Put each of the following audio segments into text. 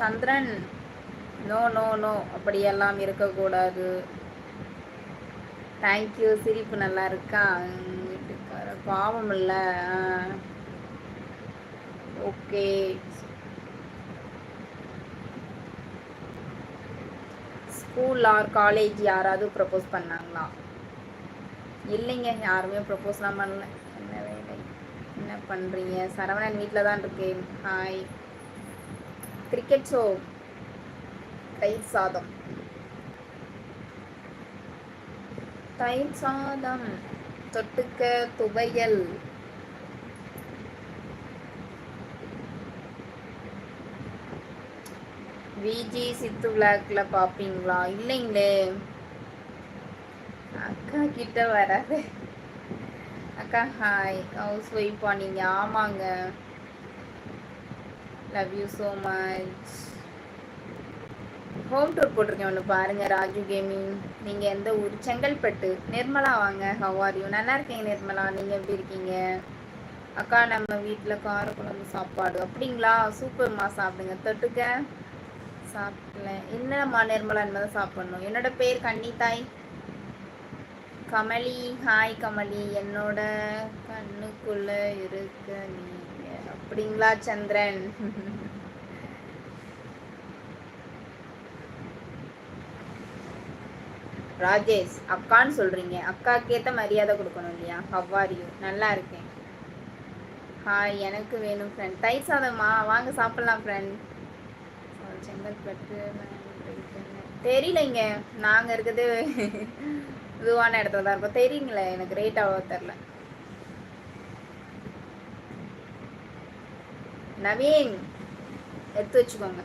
சந்திரன் no no no அப்படியெல்லாம் இருக்கக்கூடாது. Thank you சிரிப்பு நல்லா இருக்கா? வீட்டுக்கார பாவம் இல்லை. ஓகே ஸ்கூல் ஆர் காலேஜ் யாராவது ப்ரப்போஸ் பண்ணாங்களா? இல்லைங்க யாருமே ப்ரப்போஸ்லாம் பண்ணல. என்ன வேலை? என்ன பண்ணுறீங்க சரவணன் வீட்டில் தான் இருக்கேன். ஹாய் கிரிக்கெட் ஷோ தயிர் சாதம். தயிர் சாதம். தொட்டுக்க துவையல். விஜி சித்து விளாக்ல பார்ப்பீங்களா இல்லைங்களே. அக்கா கிட்ட வராது. அக்கா ஹாய் ஹவுஸ் ஒய்ஃபா நீங்கள் ஆமாங்க. Love you so much home tour போட்டிருக்கேன் ஒன்று பாருங்க ராஜு கேமிங் நீங்கள் எந்த ஊர்? செங்கல்பட்டு. நிர்மலா வாங்க ஹவ் ஆர் யூ நல்லா இருக்கீங்க நிர்மலா நீங்கள் எப்படி இருக்கீங்க? அக்கா நம்ம வீட்டில் காரக்குழம்பு சாப்பாடு. அப்படிங்களா? சூப்பர்மா சாப்பிடுங்க. தொட்டுக்க. சாப்பிடல. என்னம்மா நிர்மலா தான் சாப்பிடணும்? என்னோட பேர் கன்னித்தாய். கமலி. ஹாய் கமலி. என்னோட கண்ணுக்குள்ள இருக்க நீ. அப்படிங்களா சந்திரன்? ராஜேஷ் அக்கான்னு சொல்றீங்க. அக்காக்கு ஏத்த மரியாதை கொடுக்கணும் இல்லையா? ஹவ்வாரியூ நல்லா இருக்கேன். ஹாய் எனக்கு வேணும் ஃப்ரெண்ட் தயிர் சாதமா வாங்க சாப்பிடலாம் ஃப்ரெண்ட் செங்கல்பட்டு தெரியலைங்க. நாங்கள் இருக்கிறது இதுவான இடத்துல தான் இருப்போம் தெரியுங்களே எனக்கு ரேட் அவ்வளோ தெரில நவீன் எடுத்து வச்சுக்கோங்க.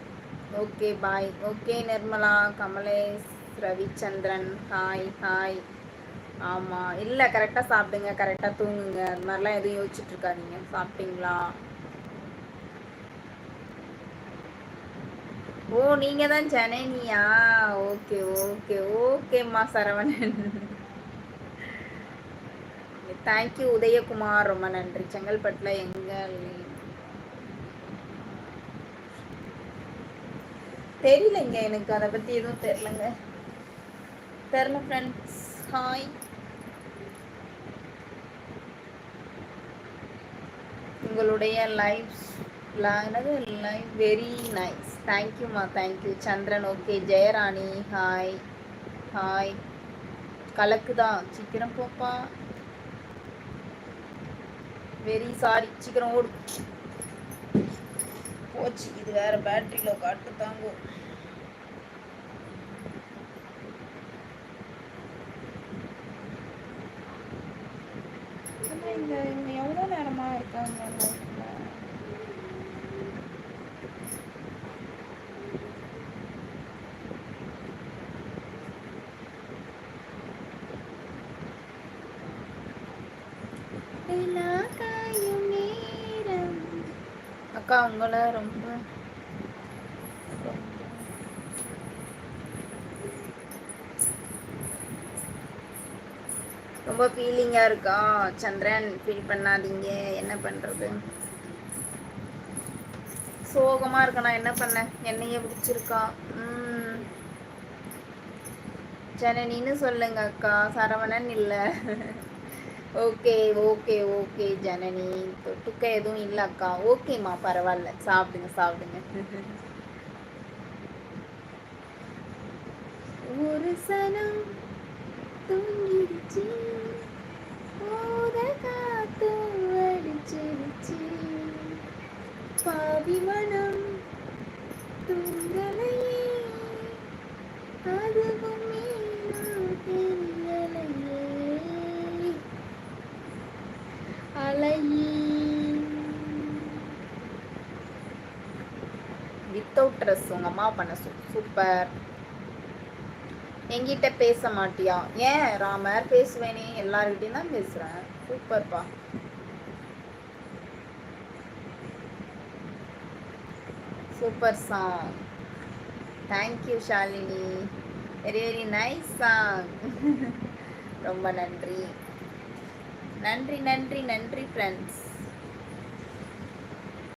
Okay bye okay Nirmala Kamalesh Ravichandran hi hi ஆமாம் இல்லை கரெக்டாக சாப்பிடுங்க கரெக்டாக தூங்குங்க. அது மாதிரிலாம் எதுவும் யோசிச்சுட்டு இருக்காதீங்க. சாப்பிட்டீங்களா? ஓ நீங்கள் தான் ஜனனியா ஓகே ஓகே ஓகேம்மா சரவணன். தேங்க்யூ உதயகுமார். ரொம்ப நன்றி. செங்கல்பட்டில் எங்கள் தெரியலங்க எனக்கு அதை பற்றி எதுவும் தெரிலங்க தெரில ஃப்ரெண்ட்ஸ் ஹாய் உங்களுடைய லைஃப் என்னது லைஃப் வெரி நைஸ் தேங்க்யூம்மா thank you Chandran okay Jayarani hi hi கலக்குதா? சீக்கிரம் போப்பா. வெரி சாரி சீக்கிரம் ஓடு. போச்சு. இது வேற பேட்டரியில் காட்டு தாங்கும். இந்த எவ்வளோ நேரமாக இருக்காங்க அக்கா உங்களை ரொம்ப ரொம்ப ஃபீலிங்காக இருக்கா? சந்திரன் ஃபீல் பண்ணாதீங்க. என்ன பண்ணுறது சோகமாக இருக்க நான் என்ன பண்ணேன் என்னையே பிடிச்சிருக்கா ஜனனின்னு சொல்லுங்க அக்கா. சரவணன் இல்லை. Okay okay okay Janani. தொட்டுக்க எதுவும் இல்லை அக்கா ஓகேம்மா பரவாயில்ல. சாப்பிடுங்க சாப்பிடுங்க. ஒரு சனம் தூங்கிடுச்சு. காத்து அடிச்சிருச்சு பாவி மன வித்தவுட் ட்ரெஸ் உங்கள் அம்மா பண்ண சூப்பர் எங்கிட்ட பேச மாட்டியா? ஏன்? ராமர் பேசுவேனே. எல்லார்கிட்டையும் தான் பேசுகிறேன் சூப்பர்ப்பா super song thank you Shalini very very nice song ரொம்ப நன்றி. நன்றி நன்றி நன்றி ஃப்ரெண்ட்ஸ்